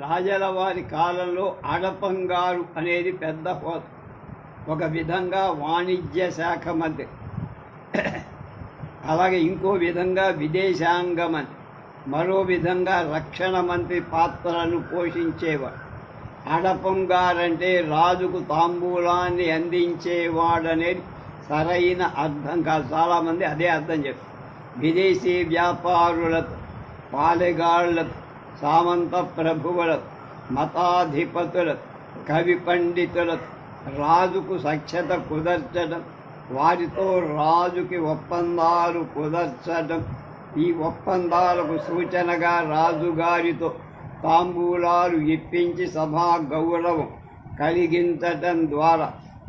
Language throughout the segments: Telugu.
రాజల వారి కాలంలో అడపంగారు అనేది పెద్ద హోదా ఒక విధంగా వాణిజ్య శాఖ మంత్రి అలాగే ఇంకో విధంగా విదేశాంగ మంత్రి మరో విధంగా రక్షణ మంత్రి పాత్రను పోషించేవాడు. అడపంగారంటే రాజుకు తాంబూలాన్ని అందించేవాడనేది సరైన అర్థం కాదు. చాలామంది అదే అర్థం చేస్తారు విదేశీ వ్యాపారులతో పాలెగాళ్ళతో సామంత ప్రభువుల మతాధిపతుల కవి పండితుల రాజుకు సఖ్యత కుదర్చడం వారితో రాజుకి ఒప్పందాలు కుదర్చడం ఈ ఒప్పందాలకు సూచనగా రాజుగారితో తాంబూలాలు ఇప్పించి సభా గౌరవం కలిగించటం ద్వారా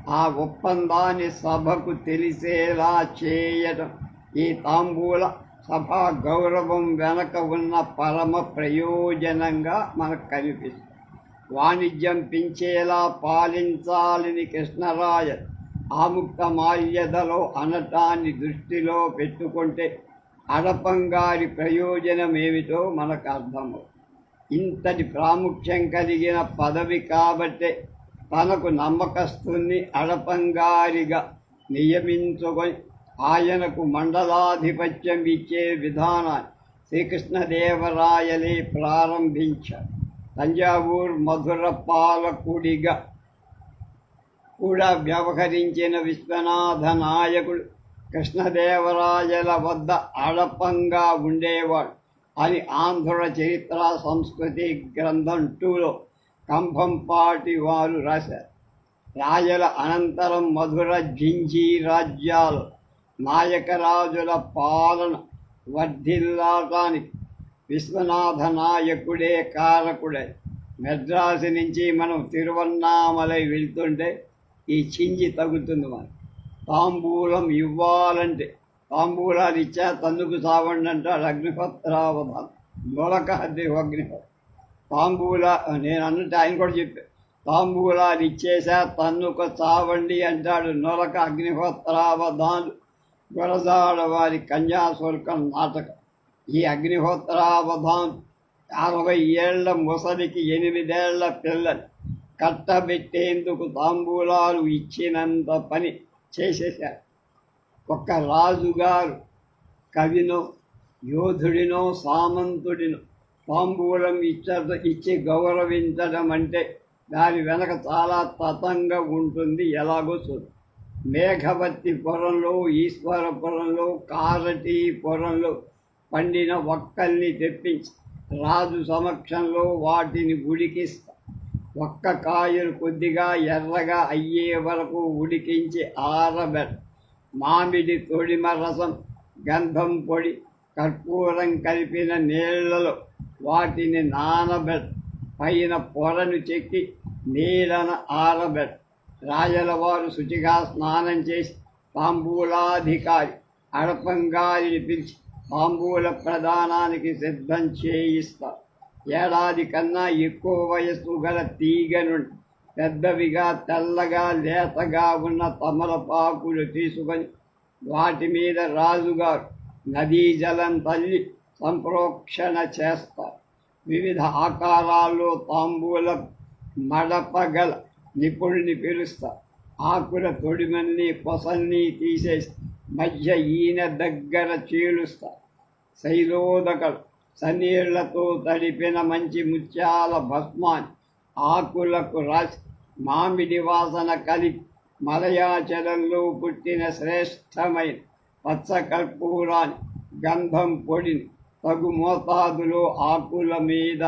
ఆ ఒప్పందాన్ని సభకు తెలిసేలా చేయటం ఈ తాంబూల సభా గౌరవం వెనక ఉన్న పరమ ప్రయోజనంగా మనకు కనిపిస్తుంది. వాణిజ్యం పెంచేలా పాలించాలని కృష్ణరాయ ఆముక్త మాల్యదలో అనటాన్ని దృష్టిలో పెట్టుకుంటే అడపంగారి ప్రయోజనం ఏమిటో మనకు అర్థమవు. ఇంతటి ప్రాముఖ్యం కలిగిన పదవి కాబట్టే తనకు నమ్మకస్తుని అడపంగారిగా నియమించుకొని ఆయనకు మండలాధిపత్యం ఇచ్చే విధానాన్ని శ్రీకృష్ణదేవరాయలే ప్రారంభించారు. తంజావూర్ మధుర పాలకుడిగా కూడా వ్యవహరించిన విశ్వనాథ నాయకుడు కృష్ణదేవరాయల వద్ద అడపంగా ఉండేవాడు అని ఆంధ్ర చరిత్ర సంస్కృతి గ్రంథం టూలో కంభంపాటి వారు రాశారు. రాయల అనంతరం మధుర జింజీ రాజ్యాలు నాయకరాజుల పాలన వర్ధిల్లాటానికి విశ్వనాథ నాయకుడే కారకుడే. మెడ్రాసు నుంచి మనం తిరువన్నామలై వెళ్తుంటే ఈ చింజి తగ్గుతుంది మనం తాంబూలం ఇవ్వాలంటే తాంబూలాలు ఇచ్చా తన్నుకు సావండి అంటాడు అగ్నిహోత్రావధానం మొలక హద్ది అగ్నిపత్ర. తాంబూల నేను అన్నట్టు ఆయన కూడా చెప్పాను తాంబూలాలు ఇచ్చేసా తన్నుకు చావండి అంటాడు నొలక అగ్నిహోత్రావధాలు గురజాడ వారి కన్యాశుల్కం నాటకం. ఈ అగ్నిహోత్రావధాన్ అరవై ఏళ్ళ ముసలికి ఎనిమిదేళ్ళ పిల్లని. కట్టబెట్టేందుకు తాంబూలాలు ఇచ్చినంత పని చేసేశారు. ఒక్క రాజుగారు కవినో యోధుడినో సామంతుడినో తాంబూలం ఇచ్చ ఇచ్చి గౌరవించడం అంటే దాని వెనక చాలా తతంగా ఉంటుంది ఎలాగో చూడు. మేఘవతి పొరంలో ఈశ్వరపురంలో కారటీపురంలో పండిన ఒక్కల్ని తెప్పించి రాజు సమక్షంలో వాటిని ఉడికిస్తా. ఒక్క కాయలు కొద్దిగా ఎర్రగా అయ్యే వరకు ఉడికించి ఆరబెట్ట మామిడి తొడిమ రసం గంధం పొడి కర్పూరం కలిపిన నీళ్ళలో వాటిని నానబెట్ట పైన పొరను చెక్కి నీళ్ళను ఆరబెట్ట రాజలవారు శుచిగా స్నానం చేసి తాంబూలాధికారి అడపంగారిని పిలిచి తాంబూల ప్రదానానికి సిద్ధం చేయిస్తారు. ఏడాది కన్నా ఎక్కువ వయస్సు గల తీగ నుండి పెద్దవిగా తెల్లగా లేతగా ఉన్న తమలపాకులు తీసుకొని వాటి మీద రాజుగారు నదీ జలం తల్లి సంప్రోక్షణ చేస్తారు. వివిధ ఆకారాల్లో తాంబూల మడపగల నిపుణుని పిలుస్తా. ఆకుల తొడిమల్ని పొసల్ని తీసేసి మధ్య ఈయన దగ్గర చీలుస్తా. శైలోదకలు సన్నీళ్ళతో తడిపిన మంచి ముత్యాల భస్మాన్ని ఆకులకు రాసి మామిడి వాసన కలిపి మలయాచలంలో పుట్టిన శ్రేష్టమైన పచ్చ కర్పూరాన్ని గంధం పొడిని తగు మోతాదులో ఆకుల మీద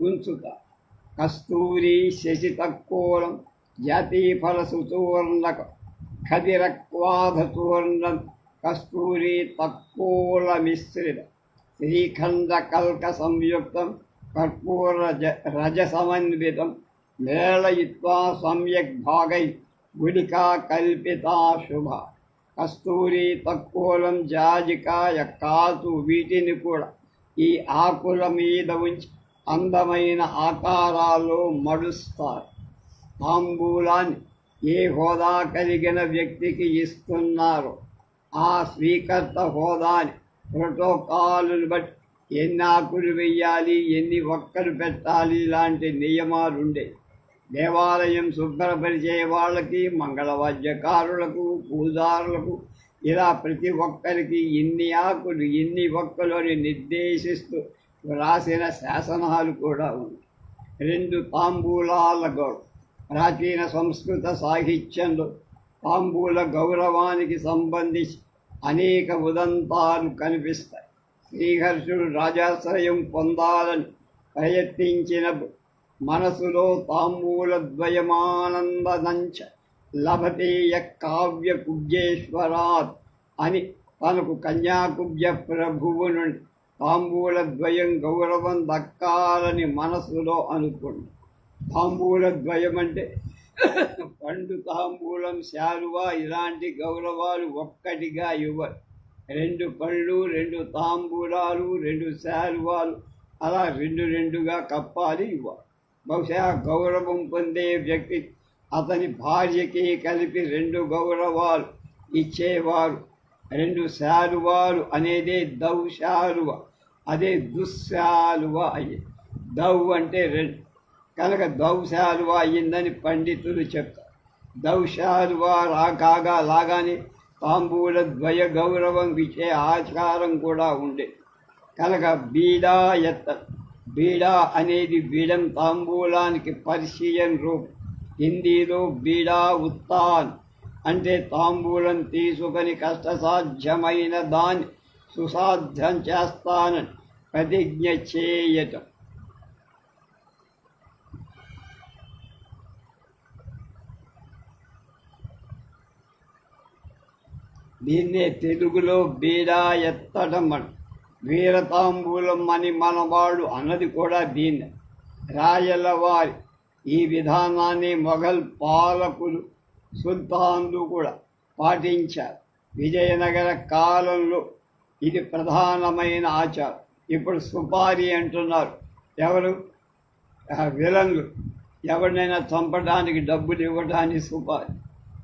ఉంచుతారు కస్తూరి శశి తక్కువలం జాతీఫల సుచూర్ణక ఖదిరక్వాధ కస్తూరి తక్కువల మిశ్రిత. శ్రీఖండ కల్క సంయుక్తం కర్పూర రజ సమన్వితం మేళయిత్వా సమ్యక్ భాగై గుడికా కల్పితా శుభ. కస్తూరి తక్కువలం జాజికాయ కాతు వీటిని కూడా ఈ ఆకుల మీద ఉంచి అందమైన ఆకారాల్లో మడుస్తారు. తాంబూలాన్ని ఏ హోదా కలిగిన వ్యక్తికి ఇస్తున్నారు? ఆ స్వీకర్త హోదాని ప్రోటోకాలును బట్టి ఎన్ని ఆకులు వెయ్యాలి ఎన్ని ఒక్కలు పెట్టాలి ఇలాంటి నియమాలు ఉండేవి దేవాలయం శుభ్రపరిచే వాళ్ళకి మంగళవాద్యకారులకు పూజారులకు ఇలా ప్రతి ఒక్కరికి ఇన్ని ఆకులు ఇన్ని ఒక్కలు అని నిర్దేశిస్తూ రాసిన శాసనాలు కూడా ఉన్నాయి. రెండు తాంబూలాల గౌరవం ప్రాచీన సంస్కృత సాహిత్యంలో తాంబూల గౌరవానికి సంబంధించి అనేక ఉదంతాలు కనిపిస్తాయి. శ్రీహర్షుడు రాజాశ్రయం పొందాలని ప్రయత్నించిన మనసులో తాంబూల ద్వయమానందనంచ లభతేయ కావ్య కుబ్జేశ్వరాత్ అని తనకు కన్యాకుబ్జ ప్రభువు నుండి తాంబూల ద్వయం గౌరవం దక్కాలని మనసులో అనుకోండి తాంబూలద్వయం అంటే పండు తాంబూలం శాలువా ఇలాంటి గౌరవాలు ఒక్కటిగా ఇవ్వరు. రెండు పళ్ళు రెండు తాంబూలాలు రెండు శాలువాలు అలా రెండు రెండుగా కప్పాలి ఇవ్వాలి బహుశా గౌరవం పొందే వ్యక్తి అతని భార్యకి కలిపి రెండు గౌరవాలు ఇచ్చేవారు. రెండు శాలువాలు అనేదే దౌశాలువ. అదే దుశ్శాలువ అయ్యి దౌ అంటే రెండు కనుక దౌశాలువ అయ్యిందని పండితులు చెప్తారు దౌశాలువ రా కాగా లాగానే తాంబూల ద్వయ గౌరవం ఇచ్చే ఆచారం కూడా ఉండే. కనుక బీడా ఎత్త బీడా అనేది బీడం తాంబూలానికి పర్షియన్ రూపం. హిందీలో బీడా ఉత్తాన్ అంటే తాంబూలం తీసుకొని కష్టసాధ్యమైన దాన్ని సుసాధ్యం చేస్తానని. ప్రతిజ్ఞ చేయటం దీన్నే తెలుగులో బీడా ఎత్తడం అంట వీరతాంబూలం అని మనవాడు అన్నది కూడా దీన్ని. రాయల వారి ఈ విధానాన్ని మొఘల్ పాలకులు సుల్తాన్లు కూడా పాటించారు. విజయనగర కాలంలో ఇది ప్రధానమైన ఆచారం. ఇప్పుడు సుపారి అంటున్నారు. ఎవరు? విలన్లు. ఎవరినైనా చంపడానికి డబ్బులు ఇవ్వడానికి సుపారి.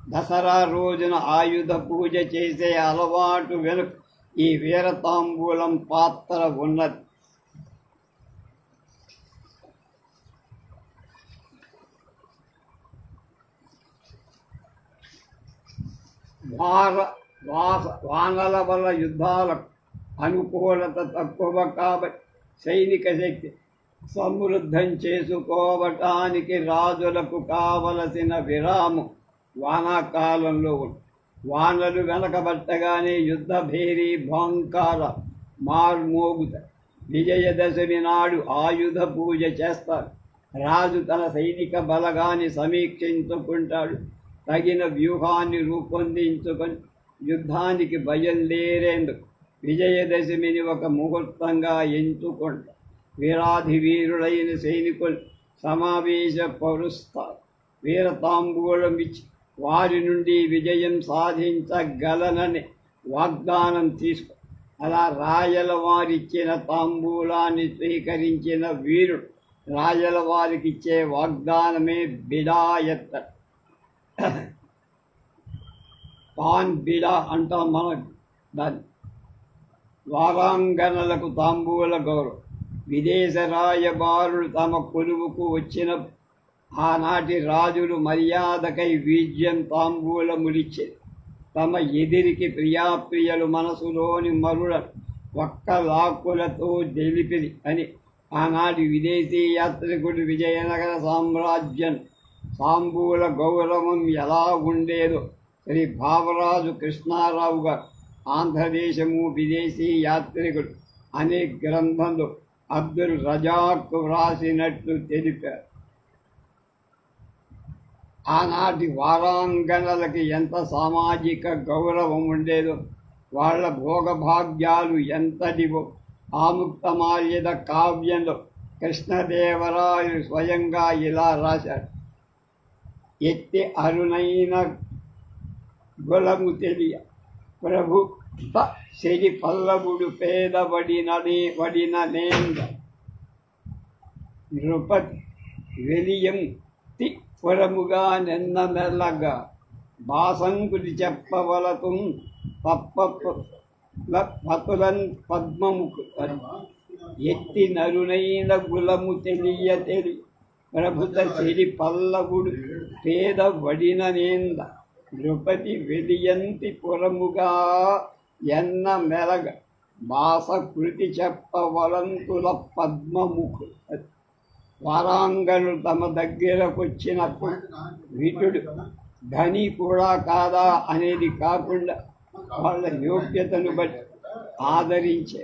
దసరా రోజున ఆయుధ పూజ చేసే అలవాటు వెనుక ఈ వీరతాంబూలం పాత్ర ఉన్నది. వార వాస వానల వల్ల యుద్ధాలకు అనుకూలత తక్కువ కాబట్టి సైనిక శక్తి సమృద్ధం చేసుకోవటానికి రాజులకు కావలసిన విరామం వానాకాలంలో వానలు వెనకబట్టగానే యుద్ధ భేరీ భాంకార మార్మోగుతాయి. విజయదశమి నాడు ఆయుధ పూజ చేస్తారు. రాజు తన సైనిక బలగాన్ని సమీక్షించుకుంటాడు. తగిన వ్యూహాన్ని రూపొందించుకొని యుద్ధానికి బయలుదేరేందుకు విజయదశమిని ఒక ముహూర్తంగా ఎంచుకుంటారు వీరాధి వీరుడైన సైనికులు సమావేశపరుస్తారు వీరతాంబూలం ఇచ్చి వారి నుండి విజయం సాధించగలనని వాగ్దానం తీసుకో అలా రాయల వారిచ్చిన తాంబూలాన్ని స్వీకరించిన వీరుడు రాయల వారికి ఇచ్చే వాగ్దానమే బిడాయత్త పాన్ బిడా అంటాం మనం దాన్ని. ద్వారాంగనలకు తాంబూల గౌరవం. విదేశ రాయబారులు తమ కొలువుకు వచ్చిన ఆనాటి రాజులు మర్యాదకై వీజ్యం తాంబూలములిచ్చేది తమ ఎదిరికి ప్రియాప్రియలు మనసులోని మరుడ ఒక్క లాక్కులతో తెలిపిది అని ఆనాటి విదేశీ యాత్రికుడు విజయనగర సామ్రాజ్యం సాంబూల గౌరవం ఎలా ఉండేదో శ్రీ భావరాజు కృష్ణారావు గారు ఆంధ్రదేశము విదేశీ యాత్రికుడు అనే గ్రంథంలో అబ్దుల్ రజాక్ వ్రాసినట్లు తెలిపారు. ఆనాటి వారాంగణలకి ఎంత సామాజిక గౌరవం ఉండేదో వాళ్ళ భోగభాగ్యాలు ఎంతటివో ఆముక్తమాల్యద కావ్యంలో కృష్ణదేవరాయలు స్వయంగా ఇలా రాశారు. ఎత్తి అరుణైన గులము తెలియ ప్రభు శరి పల్లవుడు పేదబడినది వడిన నేంద నృపతి వెలియం తి పురముగా నిన్న నెల్లగా బాసంకుడి చెప్పవలతు పప్ప పతులన్ పద్మముకు. ఎత్తి నరునైన గులము తెలియ తెలి ప్రభుత సిరి పల్లవుడు పేద వడిననేంద నృపతి వెలియంతి పురముగా ఎన్న మెలగ మాస కృతి చెప్పవలంతుల పద్మముఖు. వారాంగలు తమ దగ్గరకొచ్చినప్పుడు విటుడు ధని కూడా కాదా అనేది కాకుండా వాళ్ళ యోగ్యతను బట్టి ఆదరించే.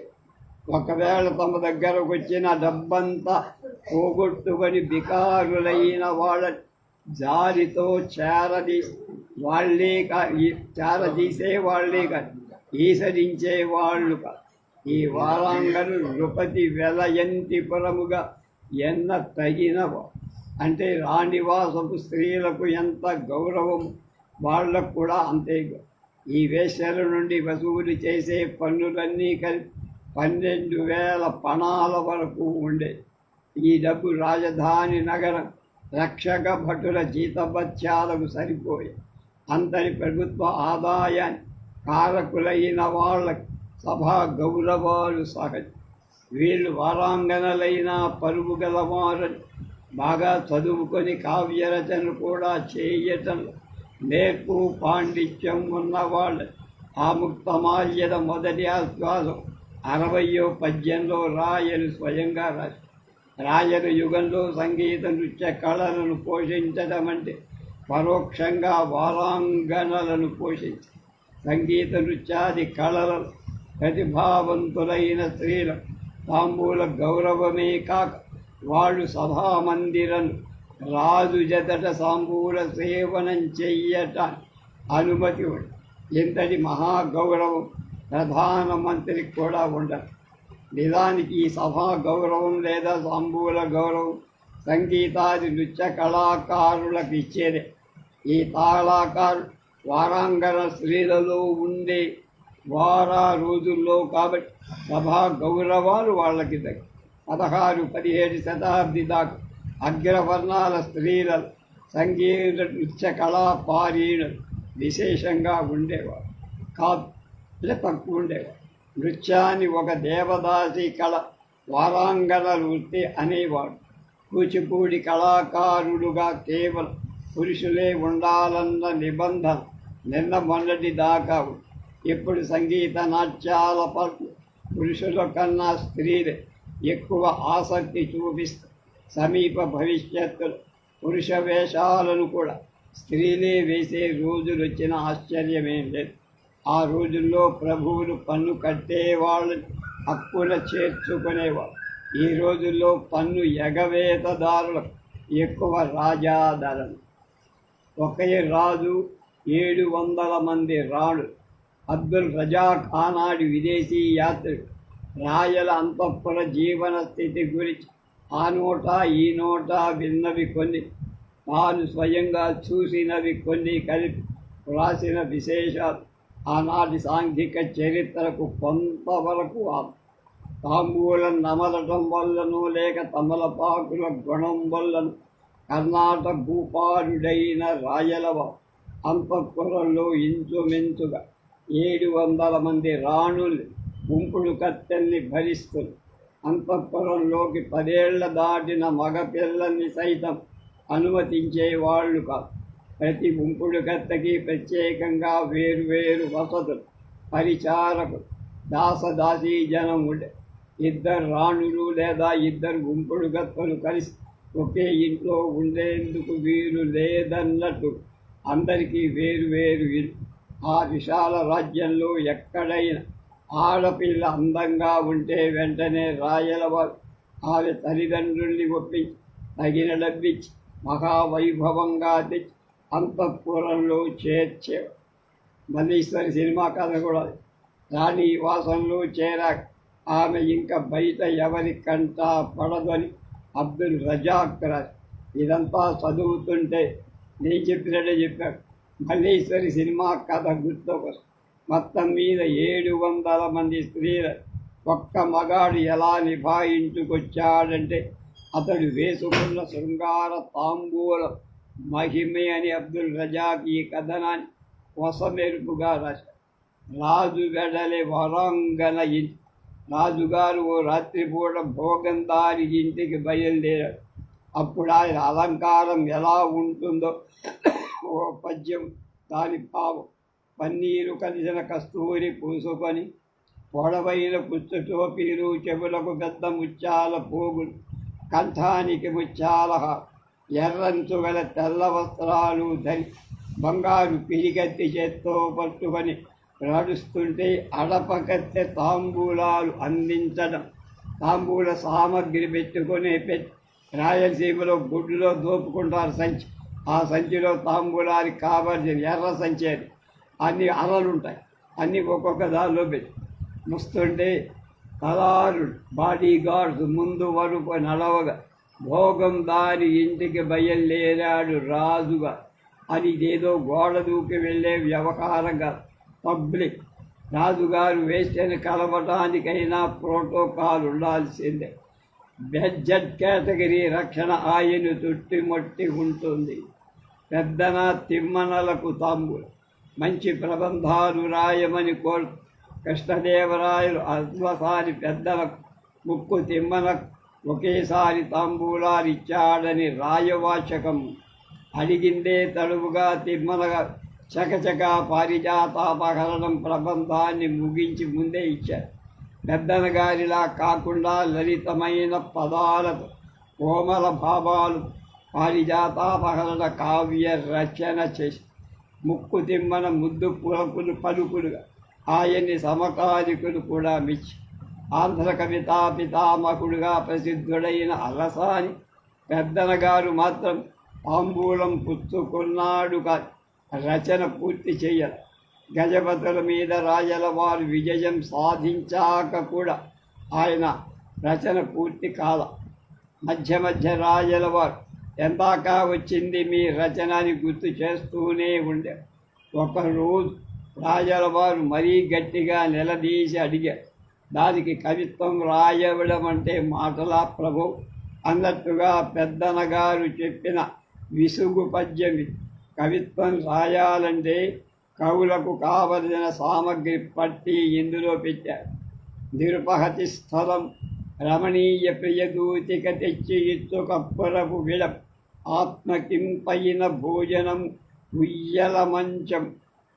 ఒకవేళ తమ దగ్గరకు వచ్చిన డబ్బంతా పోగొట్టుకొని బికారులైన వాళ్ళ జారితో చేరది వాళ్ళే కా ఈ- చేరదీసే వాళ్ళే కాదు ఈసరించే వాళ్ళు కాదు. ఈ వారాంగను నృపతి వెలయంతి పురముగా ఎన్న తగిన అంటే రాణివాసపు స్త్రీలకు ఎంత గౌరవం వాళ్ళకు కూడా అంతే ఈ వేశ్యల నుండి వసూలు చేసే పన్నులన్నీ కలిపి పన్నెండు వేల పణాల వరకు ఉండే. ఈ డబ్బు రాజధాని నగరం రక్షక భటుల జీతభత్యాలకు సరిపోయాయి అందరి ప్రభుత్వ ఆదాయాన్ని కారకులైన వాళ్ళకి సభా గౌరవాలు సహజం వీళ్ళు వారాంగనలైన పరువు గలవారని బాగా చదువుకొని కావ్యరచన కూడా చేయటం నేర్పు పాండిత్యం ఉన్నవాళ్ళు ఆ ముక్తమాల్యద మొదటి ఆశ్వాసం అరవయో పద్యంలో రాయలు స్వయంగా రాశారు. రాయల యుగంలో సంగీత నృత్య కళలను పోషించడం అంటే పరోక్షంగా వారాంగణలను పోషించి సంగీత నృత్యాది కళలను ప్రతిభావంతులైన స్త్రీల తాంబూల గౌరవమే కాక వాళ్ళు సభామందిరం రాజు జతట సాంబూల సేవనం చెయ్యట అనుమతి ఉంది. ఇంతటి మహాగౌరవం ప్రధానమంత్రికి కూడా ఉండదు. నిజానికి ఈ సభా గౌరవం లేదా సాంబూల గౌరవం సంగీతాది నృత్య కళాకారులకు ఇచ్చేదే. ఈ తాళాకారు వారాంగణ స్త్రీలలో ఉండే వారా రోజుల్లో కాబట్టి సభా గౌరవాలు వాళ్ళకి దగ్గర పదహారు పదిహేడు శతాబ్ది దాకా అగ్రవర్ణాల స్త్రీల సంగీత నృత్య కళా పారీణులు విశేషంగా ఉండేవారు. కాదు తక్కువ ఉండేవారు. నృత్యాన్ని ఒక దేవదాసి కళ వారాంగణ వృత్తి అనేవాడు. కూచిపూడి కళాకారుడుగా కేవలం పురుషులే ఉండాలన్న నిబంధన నిన్న మొన్నటి దాకా ఇప్పుడు సంగీత నాట్యాల పట్ల పురుషుల కన్నా స్త్రీలే ఎక్కువ ఆసక్తి చూపిస్తూ సమీప భవిష్యత్తులో పురుష వేషాలను కూడా స్త్రీలే వేసే రోజులు వచ్చిన ఆశ్చర్యమేం లేదు ఆ రోజుల్లో ప్రభువులు పన్ను కట్టేవాళ్ళని హక్కున చేర్చుకునేవాళ్ళు. ఈ రోజుల్లో పన్ను ఎగవేతదారులకు ఎక్కువ రాజాదరణ. ఒకే రాజు ఏడు వందల మంది రాడు. అబ్దుల్ రజాక్ ఆనాడు విదేశీ యాత్రికుడు. రాయల అంతఃపుర జీవన స్థితి గురించి ఆ నోట ఈ నోట విన్నవి కొన్ని. తాను స్వయంగా చూసినవి కొన్ని కలిపి వ్రాసిన విశేషాలు. ఆనాటి సాంఘిక చరిత్రకు కొంతవరకు తాంబూలం నమలటం వల్లను లేక తమలపాకుల గుణం వల్లను కర్ణాటక భూపాలుడైన రాయలవ అంతఃపురంలో ఇంచుమించుగా ఏడు వందల మంది రాణులు గుంపుడు కత్తెల్ని భరిస్తుంది అంతఃపురంలోకి పదేళ్ళ దాటిన మగపిల్లల్ని సైతం అనుమతించేవాళ్ళు కాదు. ప్రతి గుంపుడు కత్తకి ప్రత్యేకంగా వేరు వేరు వసతులు పరిచారకులు దాసదాసీ జనం ఉండే ఇద్దరు రాణులు లేదా ఇద్దరు గుంపుడు గత్తలు కలిసి ఒకే ఇంట్లో ఉండేందుకు వీలు లేదన్నట్టు అందరికీ వేరు వేరు ఆ విశాల రాజ్యంలో ఎక్కడైనా ఆడపిల్ల అందంగా ఉంటే వెంటనే రాయలవారు ఆమె తల్లిదండ్రుల్ని ఒప్పించి తగిన డబ్బిచ్చి మహావైభవంగా తెచ్చి అంతఃపురంలో చేర్చే మల్లీశ్వరి సినిమా కథ కూడా రాణి వాసంలో చేరాక ఆమె ఇంకా బయట ఎవరి కంటా పడదని అబ్దుల్ రజాక్ ఇదంతా చదువుతుంటే నేను చెప్పినట్టే చెప్పాడు. మల్లేశ్వరి సినిమా కథ గుర్తుకు మొత్తం మీద ఏడు వందల మంది స్త్రీల. ఒక్క మగాడు ఎలా నిభాయించుకొచ్చాడంటే అతడు వేసుకున్న శృంగార తాంబూలం. మహిమే అని అబ్దుల్ రజాక్ ఈ కథనాన్ని కొసమెరుపుగా రాశాడు. రాజు వెడలే వరంగన ఇన్ రాజుగారు ఓ రాత్రిపూట భోగందారి ఇంటికి బయలుదేరాడు. అప్పుడు ఆయన అలంకారం ఎలా ఉంటుందో ఓ పద్యం. దాని భావం పన్నీరు కలిసిన కస్తూరి పూసుకొని పొడవైన పుచ్చు టోపీలు చెవులకు పెద్ద ముత్యాల పోగులు కంఠానికి ముత్యాల ఎర్రంచు గల తెల్ల వస్త్రాలు ధరి బంగారు పిరిగత్తి చేత్తో పట్టుకొని నడుస్తుంటే అడపకత్తె తాంబూలాలు అందించడం. తాంబూల సామగ్రి పెట్టుకొని పెట్టి రాయలసీమలో గుడ్డులో దోపుకుంటారు సంచి. ఆ సంచిలో తాంబూలానికి కావాల్సిన ఎర్ర సంచి అది. అన్ని అలలుంటాయి అన్నీ అన్ని ఒక్కొక్క దానిలో పెట్టి. ముస్తుంటే తలారు బాడీ గార్డ్స్ ముందు వరకు నడవగా. భోగం దారి ఇంటికి బయలుదేరాడు రాజుగా. అది ఏదో గోడ దూకి వెళ్ళే వ్యవహారంగా పబ్లిక్. రాజుగారు వేసిన కలవటానికైనా ప్రోటోకాల్ ఉండాల్సిందే. బెడ్జెట్ కేటగిరీ రక్షణ ఆయన తుట్టిమొట్టి ఉంటుంది. పెద్దన తిమ్మనలకు తాంబూలు. మంచి ప్రబంధాలు రాయమని కోరు. కృష్ణదేవరాయలు అద్వసారి పెద్దలకు ముక్కు తిమ్మనకు ఒకేసారి తాంబూలాలు ఇచ్చాడని రాయవాచకం. అడిగిందే తడువుగా తిమ్మనగా చకచక పారిజాతాపహరణం ప్రబంధాన్ని ముగించి ముందే ఇచ్చారు. పెద్దన గారిలా కాకుండా లలితమైన పదాలతో కోమల భావాలు పారిజాతాపహరణ కావ్య రచన చేసి ముక్కు తిమ్మన ముద్దు పులకులు పలుకులుగా ఆయన్ని సమకాలికులు కూడా మెచ్చి ఆంధ్ర కవితా పితామకుడుగా ప్రసిద్ధుడైన అలసాని పెద్దనగారు మాత్రం తాంబూలం పుచ్చుకున్నాడు కాదు. రచన పూర్తి చేయాలి గజపతుల మీద రాజల వారు విజయం సాధించాక కూడా ఆయన రచన పూర్తి కాల. మధ్య మధ్య రాజల వారు ఎందాక వచ్చింది మీ రచన అని గుర్తు చేస్తూనే ఉండే. ఒకరోజు రాజల వారు మరీ గట్టిగా నిలదీసి అడిగారు దానికి కవిత్వం రాయవడం అంటే మాటలా ప్రభు? అన్నట్టుగా పెద్దనగారు చెప్పిన విసుగు పద్యం ఇది. కవిత్వం రాయాలంటే కవులకు కావలసిన సామగ్రి పట్టి ఇందులో పెట్టారు నిరుపహతి స్థలం రమణీయ ప్రియదూతిక తెచ్చి ఇచ్చు విడ విడం ఆత్మకింపైన భోజనం ఉయ్యల మంచం.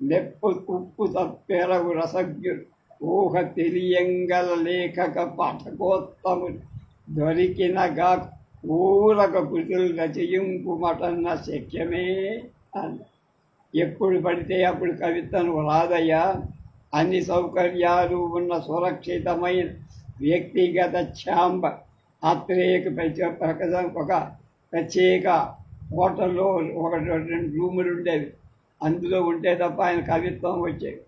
నెప్పు ఉప్పు తప్పెరవు రసజ్ఞుడు ఊహ తెలియంగల లేఖక పాఠకోత్తముడు దొరికినగా ఊరక కృతులు రచయింపు మటన్న శక్యమే. ఎప్పుడు పడితే అప్పుడు కవితను రాదయ్యా. అన్ని సౌకర్యాలు ఉన్న సురక్షితమైన వ్యక్తిగత ఛాంబ ఆత్రేయకు ప్రత్యేక ఒక ప్రత్యేక హోటల్లో ఒక రెండు రూములు ఉండేవి. అందులో ఉంటే తప్ప ఆయన కవిత్వం వచ్చేది.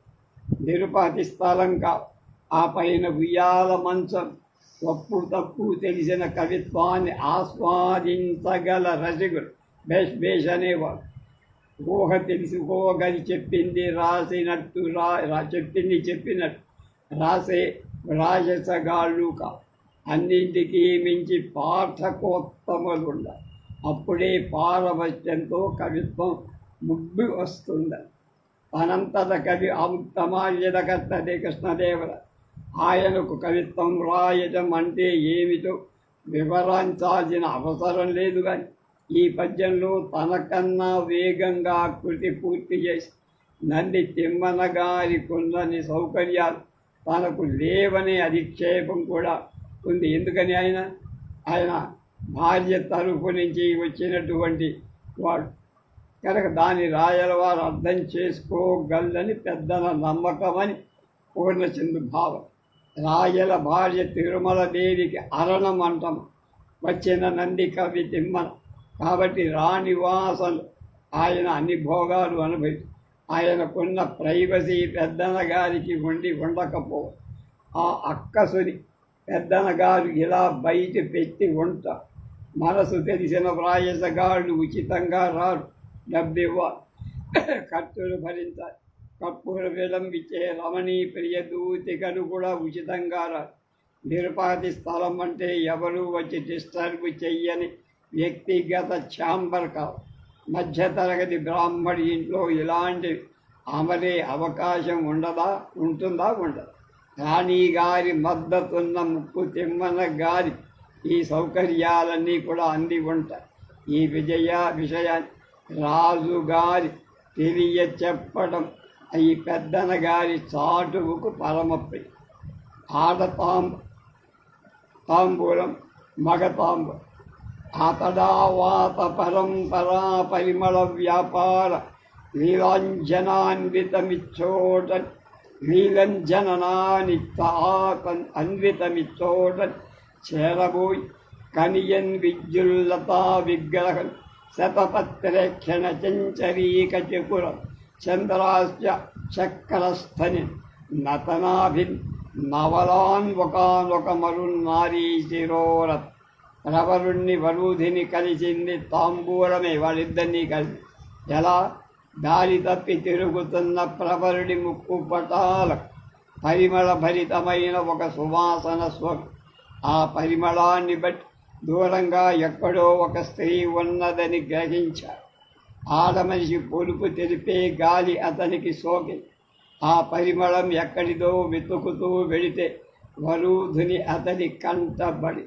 నిరుపాతి స్థలం కా ఆ పైన ఉయ్యాల మంచం తప్పు తప్పు తెలిసిన కవిత్వాన్ని ఆస్వాదించగల రసికులు బేష్ బేష్ అనేవాడు. ఊహ తెలుసుకోగని చెప్పింది రాసినట్టు రా చెప్పింది చెప్పినట్టు రాసే రాజసగాళ్ళు కా అన్నింటికీ మించి పాఠకోత్తములు ఉండాలి అప్పుడే పారవశ్యంతో కవిత్వం ముగ్గు వస్తుంది. అనంతర కవి అముక్తమార్యదకర్తదే కృష్ణదేవర ఆయనకు కవిత్వం రాయటం అంటే ఏమిటో వివరించాల్సిన అవసరం లేదు కానీ ఈ పద్యంలో తనకన్నా వేగంగా కృతి పూర్తి చేసి నంది తిమ్మన గారి సౌకర్యాలు తనకు లేవనే అధిక్షేపం కూడా ఉంది. ఎందుకని ఆయన? ఆయన భార్య తరపు నుంచి వచ్చినటువంటి వాడు. కనుక దాని రాయల వారు అర్థం చేసుకోగలని పెద్దల నమ్మకమని పూర్ణచంద్ర భావం. రాయల భార్య తిరుమల దేవికి అరణం అంటాం వచ్చిన నంది కవి తిమ్మన కాబట్టి రాణివాసలు ఆయన అన్ని భోగాలు అనుభవి ఆయనకున్న ప్రైవసీ పెద్దన గారికి ఉండి ఉండకపో ఆ అక్కసుని పెద్దన గారు ఇలా బయట పెట్టి ఉంట మనసు తెలిసిన ప్రాయసగాళ్ళు ఉచితంగా రారు. డబ్బివ్వాలి ఖర్చులు భరించాలి కప్పుల విలంబించే రమణీ ప్రియదూతికలు కూడా ఉచితంగా రారు. నిరుపాధి స్థలం అంటే ఎవరు వచ్చి డిస్టర్బ్ చెయ్యని వ్యక్తిగత ఛాంబర్ కావు మధ్యతరగతి బ్రాహ్మడి ఇంట్లో ఇలాంటి అమలే అవకాశం ఉండదా ఉంటుందా ఉండదు. రాణి గారి మద్దతున్న ముక్కు తిమ్మన గారి ఈ సౌకర్యాలన్నీ కూడా అంది ఉంటాయి ఈ విజయ విషయాన్ని రాజుగారి తెలియ చెప్పడం ఈ పెద్దన గారి చాటువుకు పరమప్రియ ఆడ తాంబ తాంబూలం మగ తాంబూలం ఆతడావాత పరంపరా పరిమళ వ్యాపార లీలాంజనాన్వితమిచ్చోట లీలంజననాని తాకన్ అన్వితమిచ్చోట చేరబోయి కనియన్ విద్యుల్లతా విగ్రహం శతపత్రేక్షణ చంచరీక చకుర చంద్రాశ్చ చక్రస్థని నతనాభిన్ నవలాన్వకానొక మరున్నారీ శిరోరత్. రవరుణ్ణి వరూధిని కలిసింది తాంబూలమే వాళ్ళిద్దరినీ కలిసి. ఎలా? దారి తప్పి తిరుగుతున్న ప్రవరుడి ముక్కు పటాల పరిమళ భరితమైన ఒక సువాసన స్వం ఆ పరిమళాన్ని బట్టి దూరంగా ఎక్కడో ఒక స్త్రీ ఉన్నదని గ్రహించాడు ఆడమనిషి పొలుపు తెలిపే గాలి అతనికి సోకి. ఆ పరిమళం ఎక్కడిదో వెతుకుతూ వెళితే వరూధుని అతని కంటబడి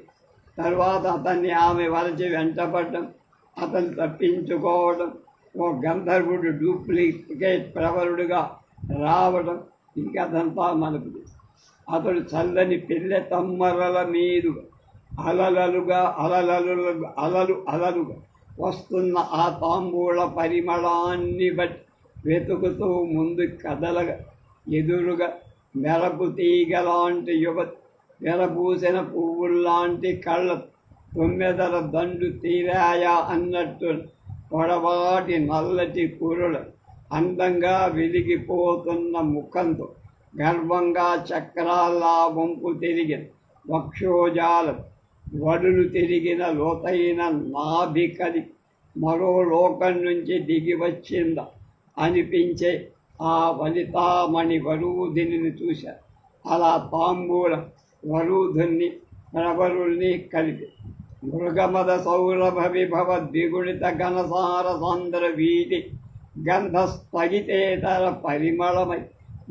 తర్వాత అతన్ని ఆమె వలచి వెంటపడడం అతను తప్పించుకోవడం ఓ గంధర్వుడు డూప్లికేట్ ప్రవరుడుగా రావడం ఇంకదంతా మనకు అతడు చల్లని పిల్లె తమ్మరల మీద అలలలుగా అలలలు అలలు అలలుగా వస్తున్న ఆ తాంబూల పరిమళాన్ని బట్టి వెతుకుతూ ముందు కదలగా ఎదురుగా మెరపు తీగలాంటి యువతి వెరపూసిన పువ్వుల్లాంటి కళ్ళ తొమ్మిదల దండు తీరాయా అన్నట్టు పొడవాటి నల్లటి కురులు అందంగా వెలిగిపోతున్న ముఖంతో గర్వంగా చక్రాల్లా వంపు తిరిగిన వక్షోజాలం వడులు తిరిగిన లోతైన నాభికది మరో లోకం నుంచి దిగి వచ్చింద అనిపించే ఆ వనితామణి దీనిని చూశారు అలా తాంబూలం వరుధుని ప్రవరుల్ని కలిపి మృగమద సౌరభ విభవ ద్విగుణిత ఘనసార సాంద్ర వీటి గంధ స్థగితేతర పరిమళమై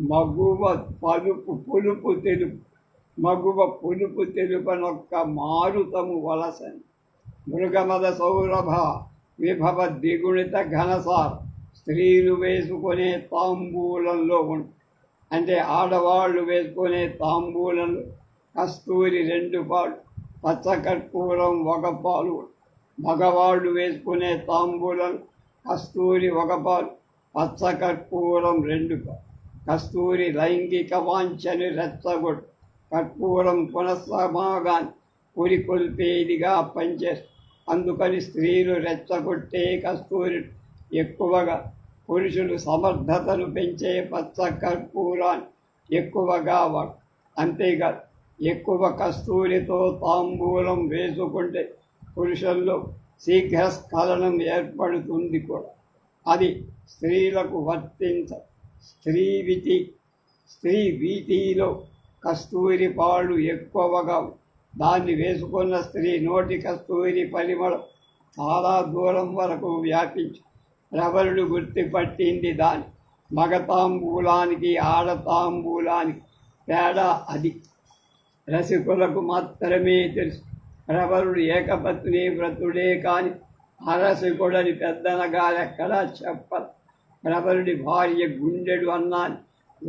మగువ పలుపు పులుపు తెలుపు మగువ పులుపు తెలుపనొక్క మారుతము వలసని మృగమద సౌరభ విభవ ద్విగుణిత ఘనసార స్త్రీలు వేసుకునే తాంబూలంలో ఉండి అంటే ఆడవాళ్ళు వేసుకునే తాంబూలంలో కస్తూరి రెండు పాలు పచ్చకర్పూరం ఒక పాలు మగవాళ్ళు వేసుకునే తాంబూలం కస్తూరి ఒక పాలు పచ్చకర్పూరం రెండు పాలు. కస్తూరి లైంగిక వాంఛని రెచ్చగొట్టు కర్పూరం పునఃసమాగాన్ని పురికొల్పేదిగా పనిచేస్తుంది అందుకని స్త్రీలు రెచ్చగొట్టే కస్తూరి ఎక్కువగా పురుషులు సమర్థతను పెంచే పచ్చ కర్పూరాన్ని ఎక్కువగా అంతేకాదు ఎక్కువ కస్తూరితో తాంబూలం వేసుకుంటే పురుషుల్లో శీఘ్రస్ఖలనం ఏర్పడుతుంది కూడా. అది స్త్రీలకు వర్తించ స్త్రీ విధి స్త్రీ వీటిలో కస్తూరి పాళ్ళు ఎక్కువగా దాన్ని వేసుకున్న స్త్రీ నోటి కస్తూరి పరిమళం చాలా దూరం వరకు వ్యాపించి ప్రబలుడు గుర్తుపట్టింది దాని మగతాంబూలానికి ఆడతాంబూలానికి తేడా అది. రసికులకు మాత్రమే తెలుసు. ప్రబలుడు ఏకపత్ని వ్రతుడే కాని అరసికుడని పెద్దనగారెక్కడా చెప్పరు. ప్రబలుడి భార్య గుండెడు అన్నాని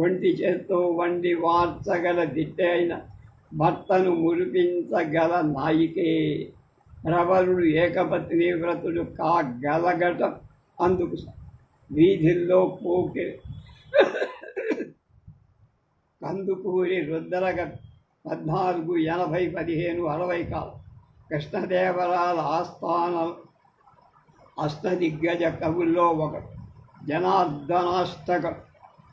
ఒంటి చేత్తో వండి వార్చగల దిట్టె అయిన భర్తను మురిపించగల నాయికే. ప్రబలుడు ఏకపత్ని వ్రతుడు కాగలగటం అందుకు వీధిల్లో పోకి కందుకూరి రుద్రగ పద్నాలుగు ఎనభై పదిహేను అరవై కాలం. కృష్ణదేవరాల ఆస్థాన అష్టదిగ్గజ కవుల్లో ఒకడు. జనార్దనాష్టకం.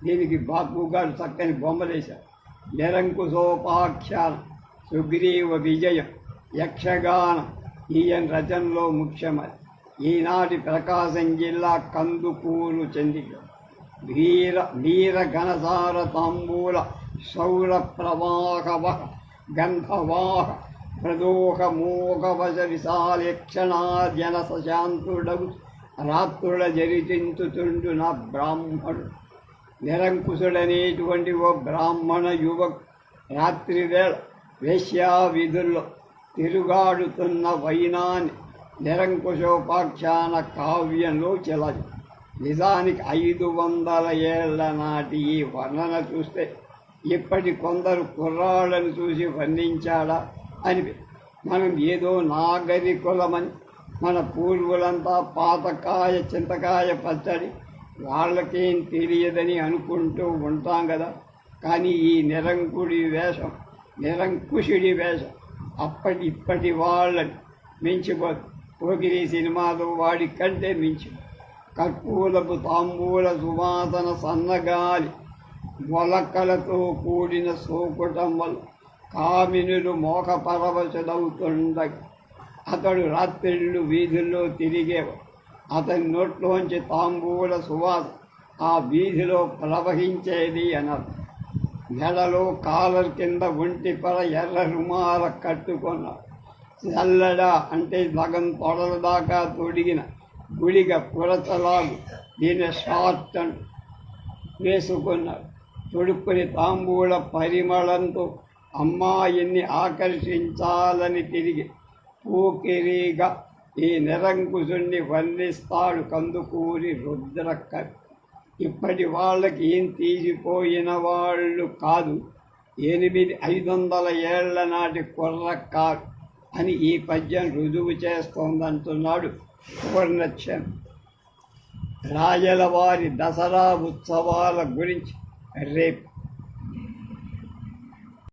దీనికి బాపు గారు చక్కని బొమ్మలేశారు. నిరంకుశోపాఖ్యానం. సుగ్రీవ విజయం. యక్షగానం. ఈయన రచనలో ముఖ్యమది ఈనాటి ప్రకాశం జిల్లా కందుకూరు చెందిన వీర వీర ఘనసార తాంబూల. సౌర ప్రవాహవ గంధవాహ ప్రదోహ మోగవశ విశాలక్షణా రాత్రుల జరిచించుతుండు నా బ్రాహ్మణుడు నిరంకుశుడనేటువంటి ఓ బ్రాహ్మణ యువక్ రాత్రి వేళ వేశ్యా తిరుగాడుతున్న వైనాన్ని నిరంకుశోపాఖ్యాన కావ్యంలో చెలదు నిజానికి ఐదు వందల ఏళ్ళ నాటి ఈ వర్ణన చూస్తే ఇప్పటి కొందరు కుర్రాళ్ళను చూసి వర్ణించాడా అని మనం ఏదో నాగరికులమని మన పూర్వులంతా పాతకాయ చింతకాయ పచ్చడి వాళ్ళకేం తెలియదని అనుకుంటూ ఉంటాం కదా. కానీ ఈ నిరంకుడి వేషం నిరంకుశుడి వేషం అప్పటి ఇప్పటి వాళ్ళని మించిపోదు. పోకిరి సినిమాలో వాడి కంటే మించి. కర్పూలపు తాంబూల సువాసన సన్నగాలి. మొలకలతో కూడిన సోకుటమ్మలు కామినులు మోకపరవశులవుతుండగ అతడు రాత్రిళ్ళు వీధుల్లో తిరిగేవాడు అతని నోట్లోంచి తాంబూల సువాస ఆ వీధిలో ప్రవహించేది అన్నారు మెడలో కాలర్ కింద ఒంటి పర ఎర్ర రుమాల కట్టుకున్నాడు చల్లడా అంటే సగం తొడల దాకా తొడిగిన గుడిగ పురతలాగు దీని షార్ట్ అండ్ వేసుకున్నాడు తొడుక్కుని తాంబూల పరిమళంతో అమ్మాయిని ఆకర్షించాలని తిరిగి పూకిరీగా ఈ నిరంకుశుణ్ణి వర్ణిస్తాడు కందుకూరి రుద్రకవి ఇప్పటి వాళ్ళకి ఏం తీసిపోయిన వాళ్ళు కాదు. ఎనిమిది ఐదు వందల ఏళ్ళ నాటి కుర్ర అని ఈ పద్యం రుజువు చేస్తోందంటున్నాడు సువర్ణచ్చన్ రాజల వారి దసరా ఉత్సవాల గురించి రేపు